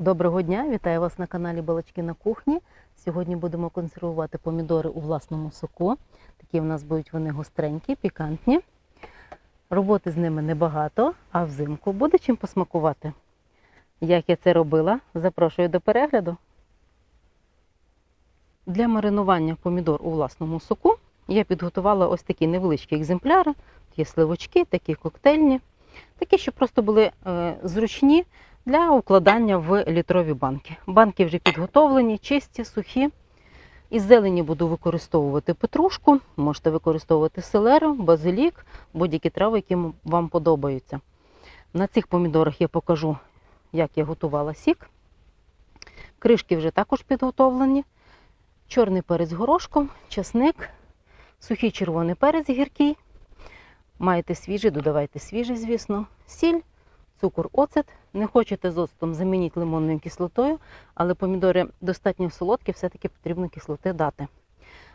Доброго дня, вітаю вас на каналі Балачки на кухні. Сьогодні будемо консервувати помідори у власному соку. Такі в нас будуть вони гостренькі, пікантні. Роботи з ними небагато, а взимку буде чим посмакувати. Як я це робила, запрошую до перегляду. Для маринування помідор у власному соку я підготувала ось такі невеличкі екземпляри. Тут Є сливочки, такі коктейльні, такі, що просто були е, зручні для укладання в літрові банки. Банки вже підготовлені, чисті, сухі. Із зелені буду використовувати петрушку, можете використовувати селеру, базилік, будь-які трави, які вам подобаються. На цих помідорах я покажу, як я готувала сік. Кришки вже також підготовлені. Чорний перець горошком, часник, сухий червоний перець гіркий. Маєте свіжий, додавайте свіжий, звісно, сіль, цукор, оцет. Не хочете з оцтом, замініть лимонною кислотою, але помідори достатньо солодкі, все-таки потрібно кислоти дати.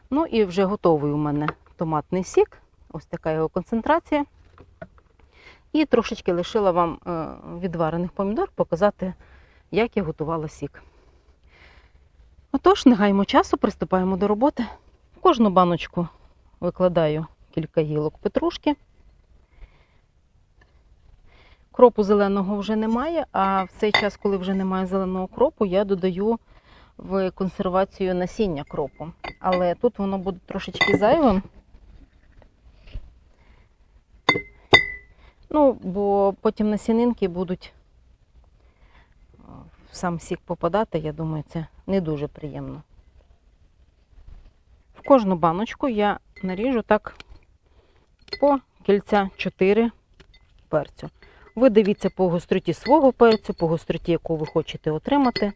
Ну і вже готовий у мене томатний сік. Ось така його концентрація. І трошечки лишила вам е, відварених помідор показати, як я готувала сік. Отож, не гаймо часу, приступаємо до роботи. Кожну баночку викладаю кілька гілок петрушки. Кропу зеленого вже немає, а в цей час, коли вже немає зеленого кропу, я додаю в консервацію насіння кропу. Але тут воно буде трошечки зайвим. Ну, бо потім насінинки будуть в сам сік попадати, я думаю, це не дуже приємно. В кожну баночку я наріжу так по кільця 4 перцю. Ви дивіться по гостроті свого перцю, по гостроті, яку ви хочете отримати.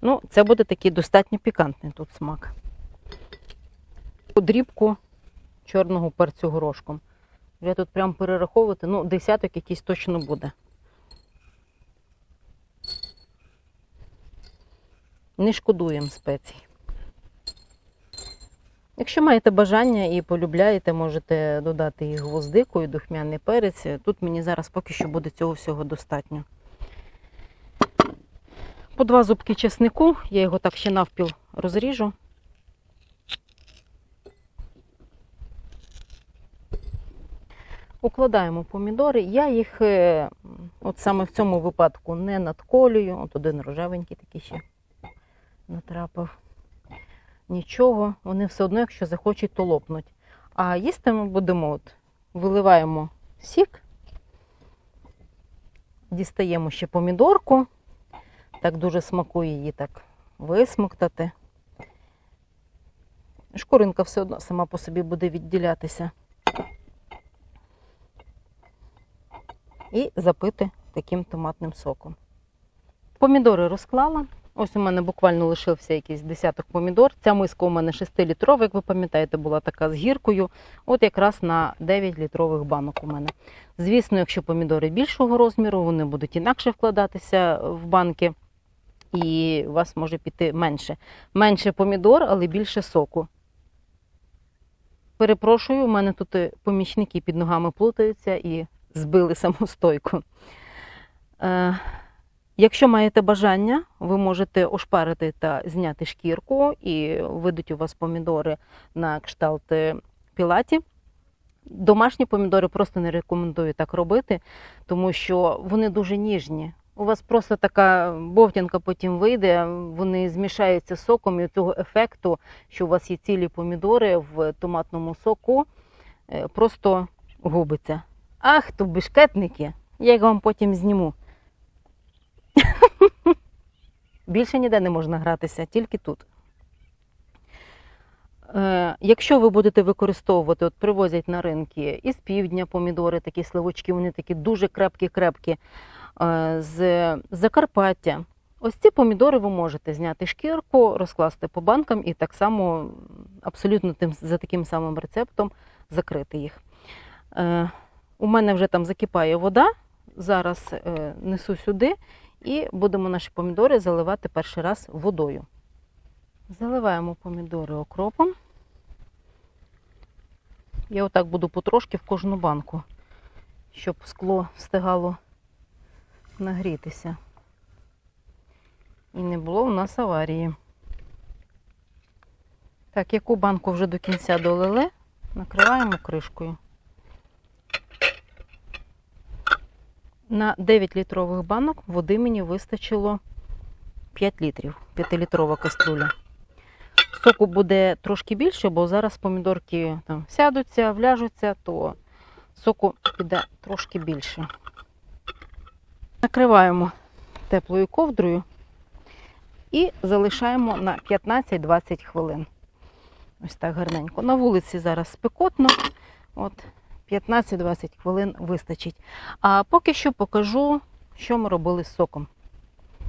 Ну, це буде такий достатньо пікантний тут смак. Дрібку чорного перцю горошком. Я тут прям перераховувати, ну, десяток якийсь точно буде. Не шкодуємо спецій. Якщо маєте бажання і полюбляєте, можете додати і гвоздику, і духмяний перець. Тут мені зараз поки що буде цього всього достатньо. По два зубки чеснику, я його так ще навпіл розріжу. Укладаємо помідори. Я їх е, от саме в цьому випадку не надколюю. От один рожевенький такий ще натрапив нічого, вони все одно, якщо захочуть, то лопнуть. А їсти ми будемо, от, виливаємо сік, дістаємо ще помідорку, так дуже смакує її так висмоктати. Шкуринка все одно сама по собі буде відділятися. І запити таким томатним соком. Помідори розклала. Ось у мене буквально лишився якийсь десяток помідор. Ця миска у мене 6-літрова, як ви пам'ятаєте, була така з гіркою. От якраз на 9 літрових банок у мене. Звісно, якщо помідори більшого розміру, вони будуть інакше вкладатися в банки, і у вас може піти менше. Менше помідор, але більше соку. Перепрошую, у мене тут е, помічники під ногами плутаються і збили саму стойку. Е, Якщо маєте бажання, ви можете ошпарити та зняти шкірку, і вийдуть у вас помідори на кшталт е, пілаті. Домашні помідори просто не рекомендую так робити, тому що вони дуже ніжні. У вас просто така бовтянка потім вийде, вони змішаються соком, і цього ефекту, що у вас є цілі помідори в томатному соку, е, просто губиться. Ах, то бешкетники! Я їх вам потім зніму. Більше ніде не можна гратися, тільки тут. Е, якщо ви будете використовувати, от привозять на ринки із півдня помідори, такі сливочки, вони такі дуже крепкі-крепкі, е, з Закарпаття. Ось ці помідори ви можете зняти шкірку, розкласти по банкам і так само абсолютно тим, за таким самим рецептом закрити їх. Е, у мене вже там закипає вода. Зараз несу сюди і будемо наші помідори заливати перший раз водою. Заливаємо помідори окропом. Я отак буду потрошки в кожну банку, щоб скло встигало нагрітися. і не було у нас аварії. Так, яку банку вже до кінця долили, накриваємо кришкою. На 9 літрових банок води мені вистачило 5 літрів, 5-літрова каструля. Соку буде трошки більше, бо зараз помідорки там сядуться, вляжуться, то соку піде трошки більше. Накриваємо теплою ковдрою і залишаємо на 15-20 хвилин. Ось так гарненько. На вулиці зараз спекотно. От 15-20 хвилин вистачить. А поки що покажу, що ми робили з соком.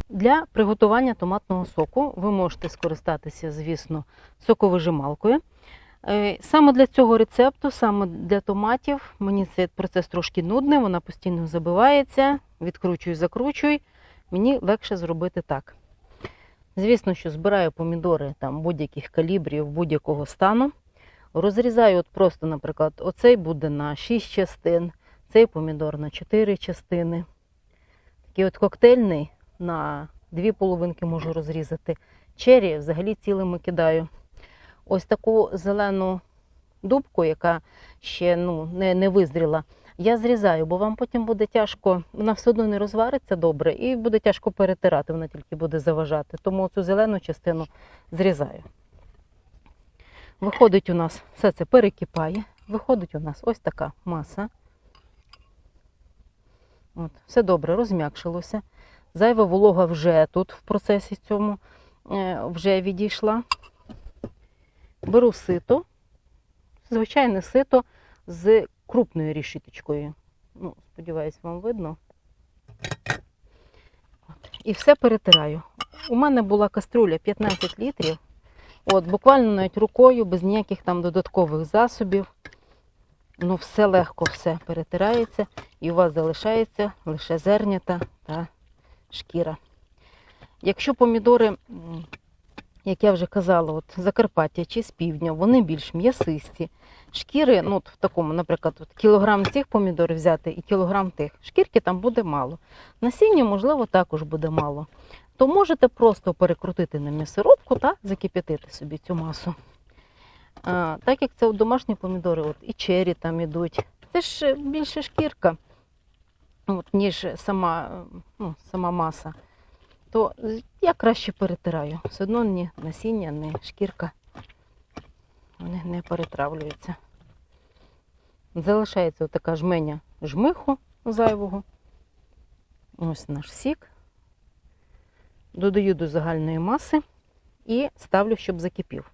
Для приготування томатного соку ви можете скористатися, звісно, соковижималкою. Е, Саме для цього рецепту, саме для томатів, мені цей процес трошки нудний, вона постійно забивається, відкручуй, закручуй. Мені легше зробити так. Звісно, що збираю помідори там будь-яких калібрів, будь-якого стану. Розрізаю от просто, наприклад, оцей буде на 6 частин, цей помідор на 4 частини. Такий от коктейльний на дві половинки можу розрізати. Чері взагалі цілими кидаю. Ось таку зелену дубку, яка ще ну, не, не визріла, я зрізаю, бо вам потім буде тяжко, вона все одно не розвариться добре і буде тяжко перетирати, вона тільки буде заважати. Тому цю зелену частину зрізаю. Виходить у нас, все це перекипає. Виходить у нас ось така маса. От, все добре, розм'якшилося. Зайва волога вже тут в процесі цьому е, вже відійшла. Беру сито, звичайне сито з крупною рішиточкою. Ну, сподіваюсь, вам видно. От. І все перетираю. У мене була каструля 15 літрів. От, буквально навіть рукою, без ніяких там додаткових засобів. Ну, все легко все перетирається, і у вас залишається лише зернята та шкіра. Якщо помідори, як я вже казала, от Закарпаття чи з півдня, вони більш м'ясисті. Шкіри, ну в такому, наприклад, от кілограм цих помідорів взяти і кілограм тих. Шкірки там буде мало. Насіння, можливо, також буде мало. То можете просто перекрутити на м'ясорубку та закип'ятити собі цю масу. А, так як це от домашні помідори, от і чері там ідуть. Це ж більше шкірка, от, ніж сама, е, ну, сама маса. То я краще перетираю. Все одно ні насіння, ні шкірка. Вони не перетравлюються. Залишається така жменя жмиху зайвого. Ось наш сік. Додаю до загальної маси і ставлю, щоб закипів.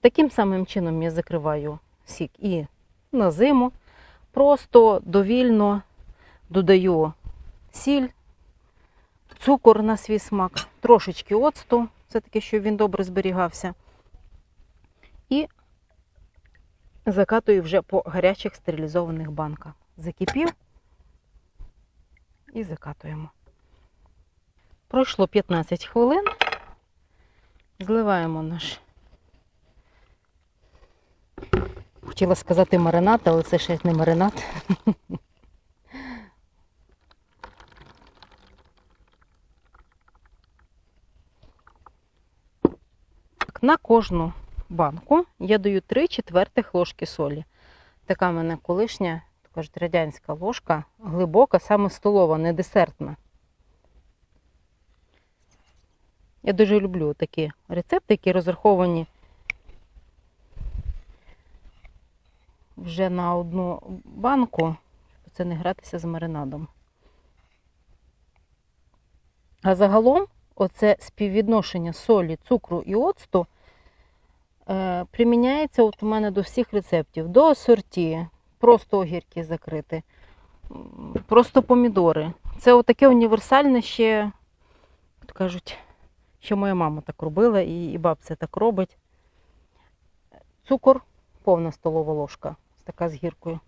Таким самим чином я закриваю сік і на зиму. Просто довільно додаю сіль, цукор на свій смак, трошечки оцту, це таки, щоб він добре зберігався. І закатую вже по гарячих стерилізованих банках. Закипів і закатуємо. Пройшло 15 хвилин. Зливаємо наш. Хотіла сказати маринад, але це ще не маринад. На кожну банку я даю 3 четвертих ложки солі. Така в мене колишня, так кажуть, радянська ложка, глибока, саме столова, не десертна. Я дуже люблю такі рецепти, які розраховані вже на одну банку, щоб це не гратися з маринадом. А загалом, оце співвідношення солі, цукру і оцту е, приміняється от у мене до всіх рецептів. До асорті, просто огірки закрити, просто помідори. Це отаке універсальне ще, от кажуть, що моя мама так робила і, і бабця так робить. Цукор повна столова ложка, така з гіркою.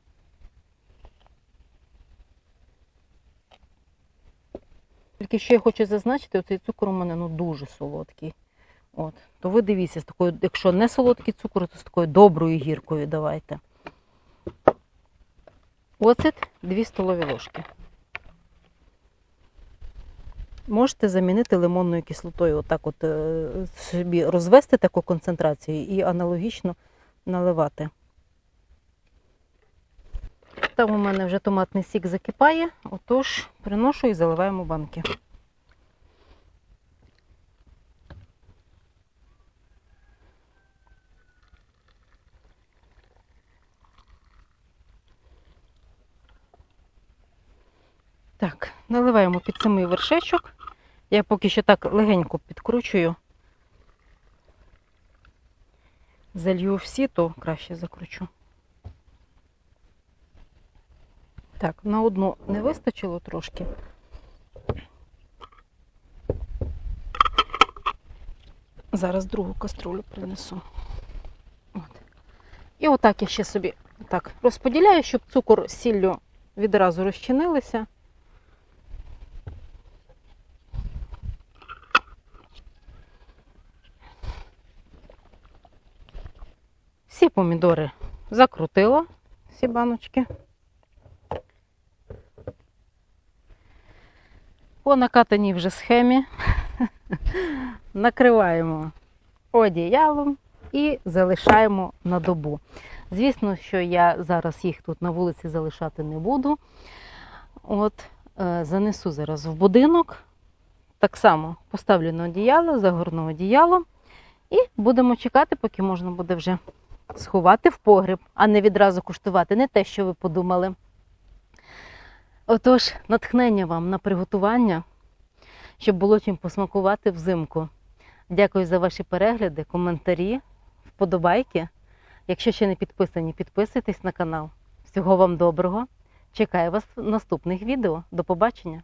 Тільки що я хочу зазначити, оцей цукор у мене ну, дуже солодкий. От. То ви дивіться, з такою, якщо не солодкий цукор, то з такою доброю гіркою давайте. Оцет 2 столові ложки. Можете замінити лимонною кислотою. Отак от е, собі розвести таку концентрацію і аналогічно наливати. Там у мене вже томатний сік закипає, отож приношу і заливаємо банки. Так, наливаємо під самий вершечок. Я поки що так легенько підкручую. Залью всі, то краще закручу. Так, на одну не вистачило трошки. Зараз другу каструлю принесу. От. І отак я ще собі так розподіляю, щоб цукор сіллю відразу розчинилися. Всі помідори закрутила, всі баночки. По накатаній вже схемі накриваємо одіялом і залишаємо на добу. Звісно, що я зараз їх тут на вулиці залишати не буду. От, е, занесу зараз в будинок. Так само поставлю на одіяло, загорну одіяло і будемо чекати, поки можна буде вже сховати в погріб, а не відразу куштувати. Не те, що ви подумали. Отож, натхнення вам на приготування, щоб було чим посмакувати взимку. Дякую за ваші перегляди, коментарі, вподобайки. Якщо ще не підписані, підписуйтесь на канал. Всього вам доброго. Чекаю вас в наступних відео. До побачення!